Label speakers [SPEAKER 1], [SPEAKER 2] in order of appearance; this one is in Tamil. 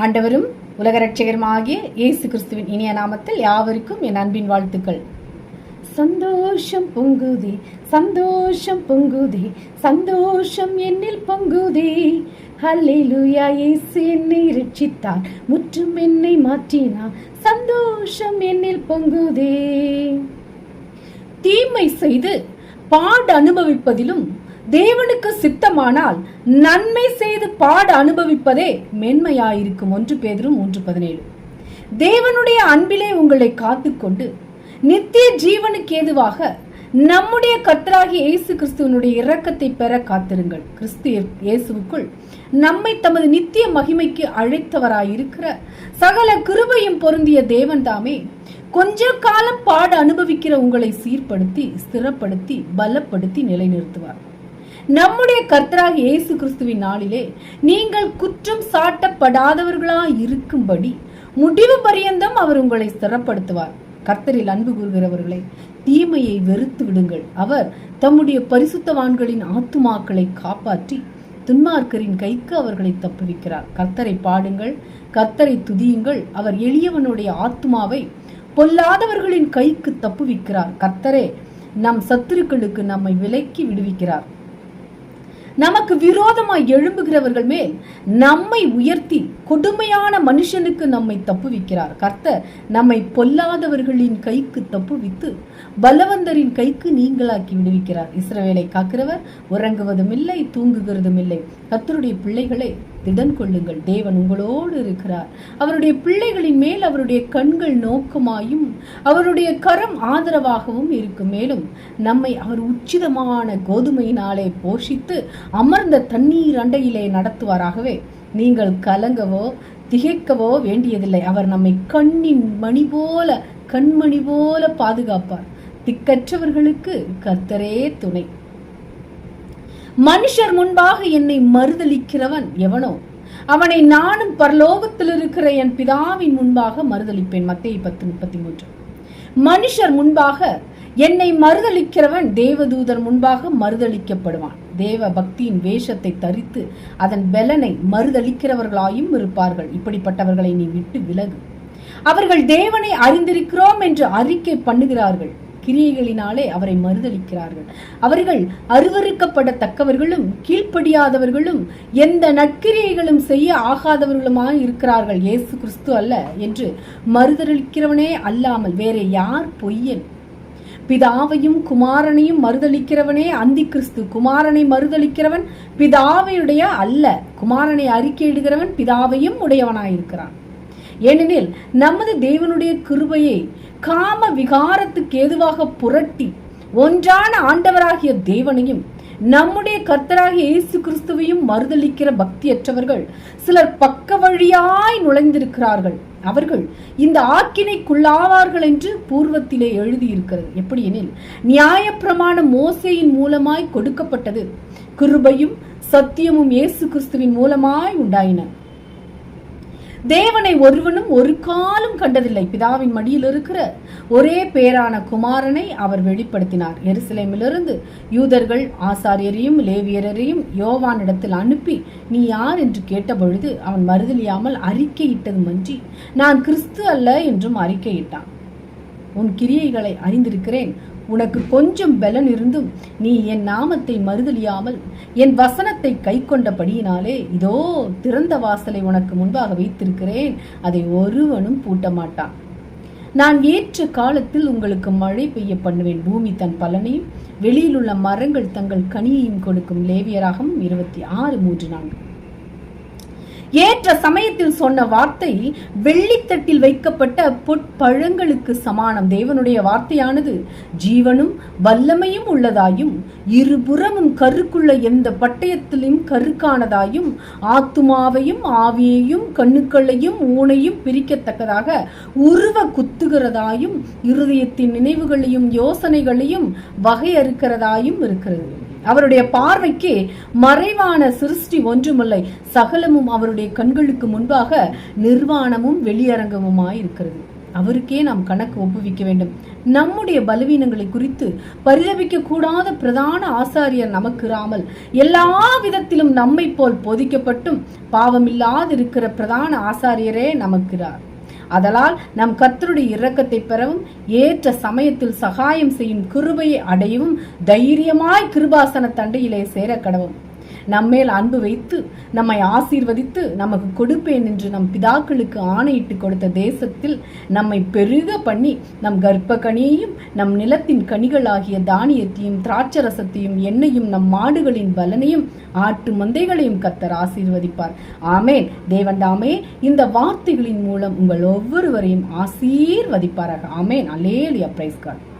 [SPEAKER 1] ஆண்டவரும் உலக ரட்சகருமாகிய இயேசு கிறிஸ்துவின் இனிய நாமத்தில் யாவருக்கும் என் அன்பின் வாழ்த்துக்கள். சந்தோஷம் பொங்குதி சந்தோஷம் பொங்குதே சந்தோஷம் என்னில் பொங்குதே. ஹல்லேலூயா இயேசு என்னை ரட்சித்தார் முற்றும் என்னை மாற்றினார் சந்தோஷம் என்னில் பொங்குதே. தீமை செய்து பாடு அனுபவிப்பதிலும் தேவனுக்கு சித்தமானால் நன்மை செய்து பாடு அனுபவிப்பதே மென்மையாயிருக்கும். ஒன்று பேதரும் மூன்று பதினேழு. தேவனுடைய அன்பிலே உங்களை காத்துக்கொண்டு நித்திய ஜீவனுக்கு ஏதுவாக நம்முடைய கத்தராகி இயேசு கிறிஸ்துவனுடைய இரக்கத்தை பெற காத்திருங்கள். கிறிஸ்து இயேசுவுக்குள் நம்மை தமது நித்திய மகிமைக்கு அழைத்தவராயிருக்கிற சகல கிருபையும் பொருந்திய தேவன் தாமே கொஞ்ச காலம் பாடு அனுபவிக்கிற உங்களை சீர்படுத்தி ஸ்திரப்படுத்தி பலப்படுத்தி நிலைநிறுத்துவார். நம்முடைய கர்த்தராக இயேசு கிறிஸ்துவின் நாளிலே நீங்கள் குற்றம் சாட்டப்படாதவர்களா இருக்கும்படி முடிவு பரியந்தம் அவர் உங்களை ஸ்திரப்படுத்துவார் கர்த்தரில் அன்பு கூறுகிறவர்களை தீமையை வெறுத்து விடுங்கள். அவர் தம்முடைய பரிசுத்தவான்களின் ஆத்துமாக்களை காப்பாற்றி துன்மார்க்கரின் கைக்கு அவர்களை தப்புவிக்கிறார். கர்த்தரை பாடுங்கள் கர்த்தரை துதியுங்கள். அவர் எளியவனுடைய ஆத்துமாவை பொல்லாதவர்களின் கைக்கு தப்புவிக்கிறார். கர்த்தரே நம் சத்துருக்களுக்கு நம்மை விலக்கி விடுவிக்கிறார். நமக்கு விரோதமாய் எழும்புகிறவர்கள் மேல் நம்மை உயர்த்தி கொடுமையான மனுஷனுக்கு நம்மை தப்புவிக்கிறார். கர்த்தர் நம்மை பொல்லாதவர்களின் கைக்கு தப்புவித்து பலவந்தரின் கைக்கு நீங்களாக்கி விடுவிக்கிறார். இஸ்ரவேலை காக்கிறவர் உறங்குவதும் இல்லை தூங்குகிறதும் இல்லை. கத்தருடைய பிள்ளைகளை திடன் கொள்ளுங்கள் தேவன் உங்களோடு இருக்கிறார். அவருடைய பிள்ளைகளின் மேல் அவருடைய கண்கள் நோக்கமாயும் அவருடைய கரம் ஆதரவாகவும் இருக்கும். மேலும் நம்மை அவர் உச்சிதமான கோதுமையினாலே போஷித்து அமர்ந்த தண்ணீர் அண்டையிலே நடத்துவாராகவே. நீங்கள் கலங்கவோ திகைக்கவோ வேண்டியதில்லை. அவர் நம்மை கண்ணின் மணி போல கண்மணி போல பாதுகாப்பார். திக்கற்றவர்களுக்கு கர்த்தரே துணை. மனுஷர் முன்பாக என்னை மறுதளிக்கிறவன் எவனோ? அவனை நானும் பரலோகத்தில் இருக்கிற என் பிதாவின் முன்பாக மறுதளிப்பேன் மத்திய பத்து முப்பத்தி மூன்று மனுஷர் முன்பாக என்னை மறுதளிக்கிறவன் தேவதூதர் முன்பாக மறுதளிக்கப்படுவான் தேவ பக்தியின் வேஷத்தை தரித்து அதன் பலனை மறுதளிக்கிறவர்களாயும் இருப்பார்கள். இப்படிப்பட்டவர்களை நீ விட்டு விலகு. அவர்கள் தேவனை அறிந்திருக்கிறோம் என்று அறிக்கை பண்ணுகிறார்கள். கிரியைகளினாலே அவரை மறுதளிக்கிறார்கள். அவர்கள் அருவறுக்கப்படத்தக்கவர்களும் கீழ்ப்படியாதவர்களும் எந்த நற்கிரியைகளும் செய்ய ஆகாதவர்களுமாக இருக்கிறார்கள். இயேசு கிறிஸ்து அல்ல என்று மறுதளிக்கிறவனே அல்லாமல் வேற யார் பொய்யன்? பிதாவையும் குமாரனையும் மறுதளிக்கிறவனே அந்தி கிறிஸ்து. குமாரனை மறுதளிக்கிறவன் பிதாவையுடைய அல்ல. குமாரனை அறிக்கையிடுகிறவன் பிதாவையும் உடையவனாயிருக்கிறான். ஏனெனில் நமது தேவனுடைய கிருபையை காம விகாரத்துக்கு ஏதுவாக புரட்டி ஒன்றான ஆண்டவராகிய தேவனையும் நம்முடைய கர்த்தராகிய இயேசு கிறிஸ்துவையும் மறுதளிக்கிற பக்தியற்றவர்கள் சிலர் பக்க வழியாய் நுழைந்திருக்கிறார்கள். அவர்கள் இந்த ஆக்கினைக்குள்ளாவார்கள் என்று பூர்வத்திலே எழுதியிருக்கிறது. எப்படி எனில் நியாயப்பிரமாண மோசையின் மூலமாய் கொடுக்கப்பட்டது கிருபையும் சத்தியமும் இயேசு கிறிஸ்துவின் மூலமாய் உண்டாயின. தேவனை ஒருவனும் ஒரு காலம் கண்டதில்லை. பிதாவின் மடியில் இருக்கிற ஒரே பேரான குமாரனை அவர் வெளிப்படுத்தினார். எருசலேமிலிருந்து யூதர்கள் ஆசாரியரையும் லேவியரையும் யோவானிடத்தில் அனுப்பி நீ யார்? என்று கேட்டபொழுது அவன் மறுதலியாமல் அறிக்கையிட்டது மன்றி நான் கிறிஸ்து அல்ல என்றும் அறிக்கையிட்டான். உன் கிரியைகளை அறிந்திருக்கிறேன். உனக்கு கொஞ்சம் பலன் இருந்தும் நீ என் நாமத்தை மறுதலியாமல் என் வசனத்தை கை கொண்டபடியினாலே இதோ திறந்த வாசலை உனக்கு முன்பாக வைத்திருக்கிறேன். அதை ஒருவனும் பூட்ட மாட்டான் நான் ஏற்ற காலத்தில் உங்களுக்கு மழை பெய்ய பண்ணுவேன். பூமி தன் பலனையும் வெளியில் உள்ள மரங்கள் தங்கள் கனியையும் கொடுக்கும் லேவியராகவும் இருபத்தி ஆறு மூன்று நான்கு. ஏற்ற சமயத்தில் சொன்ன வார்த்தை வெள்ளித்தட்டில் வைக்கப்பட்ட பொற்பழங்களுக்கு சமானம். தேவனுடைய வார்த்தையானது ஜீவனும் வல்லமையும் உள்ளதாயும் இருபுறமும் கருக்குள்ள எந்த பட்டயத்திலும் கருக்கானதாயும் ஆத்துமாவையும் ஆவியையும் கண்ணுக்களையும் ஊனையும் பிரிக்கத்தக்கதாக உருவ குத்துகிறதாயும் இருதயத்தின் நினைவுகளையும் யோசனைகளையும் வகையறுக்கிறதாயும் இருக்கிறது. அவருடைய பார்வைக்கு மறைவான சிருஷ்டி ஒன்றுமில்லை. சகலமும் அவருடைய கண்களுக்கு முன்பாக நிர்வாணமும் வெளியரங்கமுமாய் இருக்கிறது. அவருக்கே நாம் கணக்கு ஒப்புவிக்க வேண்டும். நம்முடைய பலவீனங்களை குறித்து பரிதவிக்க கூடாத பிரதான ஆசாரியர் நமக்கு இராமல் எல்லா விதத்திலும் நம்மை போல் போதிக்கப்பட்டும் பாவமில்லாதிருக்கிற பிரதான ஆசாரியரே நமக்கிறார் அதலால் நம் கத்தருடைய இரக்கத்தை பெறவும் ஏற்ற சமயத்தில் சகாயம் செய்யும் கிருபையை அடையவும் தைரியமாய் கிருபாசன தண்டையிலே சேர கடவும். நம்மேல் அன்பு வைத்து நம்மை ஆசீர்வதித்து நமக்கு கொடுப்பேன் என்று நம் பிதாக்களுக்கு ஆணையிட்டு கொடுத்த தேசத்தில் நம்மை பெருக பண்ணி நம் கர்ப்ப கனியையும் நம் நிலத்தின் கனிகளாகிய தானியத்தையும் திராட்சரசத்தையும் எண்ணெயும் நம் மாடுகளின் பலனையும் ஆட்டு மந்தைகளையும் கத்தர் ஆசீர்வதிப்பார். ஆமேன். தேவன்தாமே இந்த வார்த்தைகளின் மூலம் உங்கள் ஒவ்வொருவரையும் ஆசீர்வதிப்பாராக. ஆமேன். அலேலியா பிரைஸ்கார்